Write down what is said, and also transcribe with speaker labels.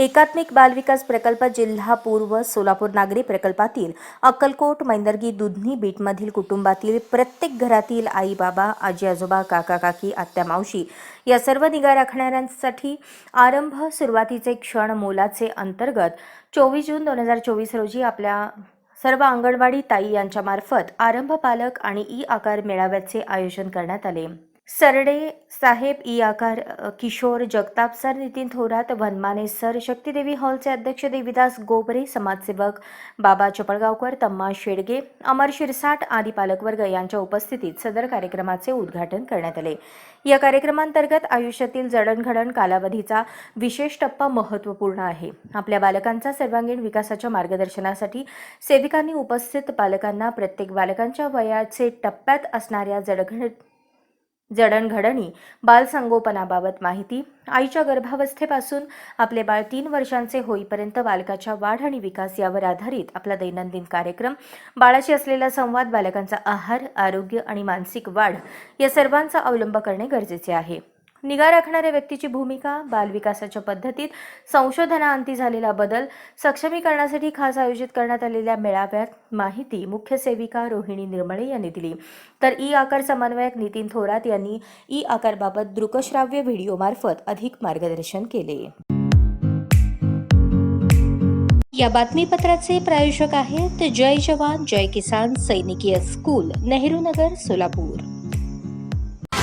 Speaker 1: एकात्मिक बालविकास प्रकल्प जिल्हा पूर्व सोलापूर नागरी प्रकल्पातील अक्कलकोट मैंदर्गी दुधनी बीटमधील कुटुंबातील प्रत्येक घरातील आई बाबा आजी आजोबा काका काकी आत्या मावशी या सर्व निगा राखणाऱ्यांसाठी आरंभ सुरुवातीचे क्षण मोलाचे अंतर्गत चोवीस जून दोन हजार चोवीस रोजी आपल्या सर्व अंगणवाडी ताई यांच्यामार्फत आरंभ पालक आणि ई आकार मेळाव्याचे आयोजन करण्यात आले. सरडे साहेब ई आकार किशोर जगताप सर नितीन थोरात वनमाने सर शक्तीदेवी हॉलचे अध्यक्ष देवीदास गोबरे समाजसेवक बाबा चपळगावकर तम्मा शेडगे अमर शिरसाट आदी पालकवर्ग यांच्या उपस्थितीत सदर कार्यक्रमाचे उद्घाटन करण्यात आले. या कार्यक्रमांतर्गत आयुष्यातील जडणघडण कालावधीचा विशेष टप्पा महत्त्वपूर्ण आहे. आपल्या बालकांचा सर्वांगीण विकासाच्या मार्गदर्शनासाठी सेविकांनी उपस्थित पालकांना प्रत्येक बालकांच्या वयाचे टप्प्यात असणाऱ्या जडघड जडणघडणी बालसंगोपनाबाबत माहिती आईच्या गर्भावस्थेपासून आपले बाळ तीन वर्षांचे होईपर्यंत बालकाच्या वाढ आणि विकास यावर आधारित आपला दैनंदिन कार्यक्रम बाळाशी असलेला संवाद बालकांचा आहार आरोग्य आणि मानसिक वाढ या सर्वांचा अवलंब करणे गरजेचे आहे. निगा राखणाऱ्या व्यक्तीची भूमिका बालविकासाच्या पद्धतीत संशोधनाअंती झालेला बदल सक्षमीकरणासाठी खास आयोजित करण्यात आलेल्या मेळाव्यात माहिती मुख्य सेविका रोहिणी निर्मळे यांनी दिली. तर ई आकार समन्वयक नितीन थोरात यांनी ई आकारबाबत दृकश्राव्य व्हिडिओमार्फत अधिक मार्गदर्शन केले. या बातमीपत्राचे प्रायोजक आहेत जय जवान जय किसान सैनिकीय स्कूल नेहरू नगर सोलापूर.